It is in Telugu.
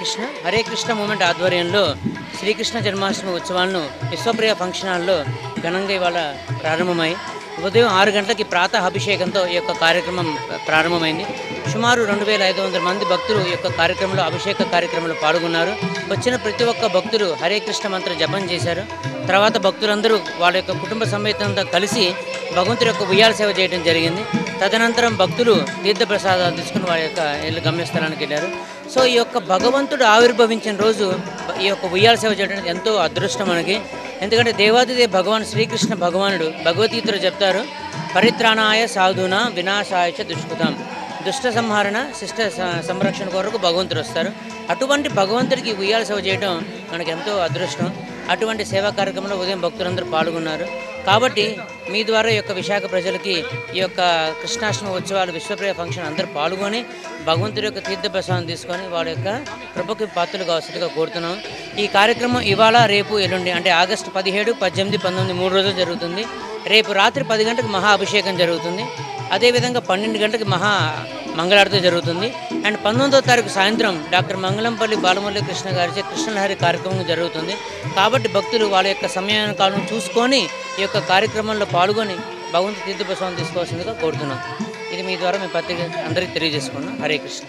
కృష్ణ. హరే కృష్ణ మూమెంట్ ఆధ్వర్యంలో శ్రీకృష్ణ జన్మాష్టమి ఉత్సవాలను విశ్వప్రియ ఫంక్షన్ హాల్లో ఘనంగా ఇవాళ ప్రారంభమై ఉదయం ఆరు గంటలకి ప్రాతః అభిషేకంతో ఈ యొక్క కార్యక్రమం ప్రారంభమైంది. సుమారు రెండు వేల ఐదు వందల మంది భక్తులు ఈ యొక్క కార్యక్రమంలో అభిషేక కార్యక్రమంలో పాల్గొన్నారు. వచ్చిన ప్రతి ఒక్క భక్తులు హరే కృష్ణ మంత్ర జపం చేశారు. తర్వాత భక్తులందరూ వాళ్ళ యొక్క కుటుంబ సమేతంతో కలిసి భగవంతుడి యొక్క ఉయ్యాల సేవ చేయడం జరిగింది. తదనంతరం భక్తులు తీర్థప్రసాదాలు తీసుకుని వారి యొక్క ఇల్లు గమ్యస్థలానికి వెళ్ళారు. సో ఈ యొక్క భగవంతుడు ఆవిర్భవించిన రోజు ఈ యొక్క ఉయ్యాల సేవ చేయడం ఎంతో అదృష్టం మనకి. ఎందుకంటే దేవాదిదే భగవాన్ శ్రీకృష్ణ భగవానుడు భగవద్గీతలో చెప్తారు పరిత్రాణాయ సాధున వినాశాయ దుష్కృతం. దుష్ట సంహరణ శిష్ట స- సంరక్షణ కొరకు భగవంతుడు వస్తారు. అటువంటి భగవంతుడికి ఉయ్యాల సేవ చేయడం మనకు ఎంతో అదృష్టం. అటువంటి సేవా కార్యక్రమంలో ఉదయం భక్తులందరూ పాల్గొన్నారు. కాబట్టి మీ ద్వారా ఈ యొక్క విశాఖ ప్రజలకి ఈ యొక్క కృష్ణాష్టమి ఉత్సవాలు విశ్వప్రియ ఫంక్షన్ అందరూ పాల్గొని భగవంతుడి యొక్క తీర్థ ప్రసాదం తీసుకొని వాళ్ళ యొక్క కృపకి పాత్రలు కావాల్సిందిగా కోరుతున్నాం. ఈ కార్యక్రమం ఇవాళ రేపు ఎల్లుండి అంటే ఆగస్టు పదిహేడు పద్దెనిమిది పంతొమ్మిది మూడు రోజులు జరుగుతుంది. రేపు రాత్రి పది గంటలకు మహా అభిషేకం జరుగుతుంది. అదేవిధంగా పన్నెండు గంటలకు మహా మంగళారతి జరుగుతుంది. అండ్ పంతొమ్మిదో తారీఖు సాయంత్రం డాక్టర్ మంగళంపల్లి బాలమురళి కృష్ణ గారిచే కృష్ణలహరి కార్యక్రమం జరుగుతుంది. కాబట్టి భక్తులు వాళ్ళ యొక్క సమయాన్ని కాలం చూసుకొని ఈ యొక్క కార్యక్రమంలో పాల్గొని భగవంతు తీర్థప్రసాదం తీసుకోవాల్సిందిగా కోరుతున్నాం. ఇది మీ ద్వారా మీ పత్రిక అందరికీ తెలియజేసుకున్నాం. హరే కృష్ణ.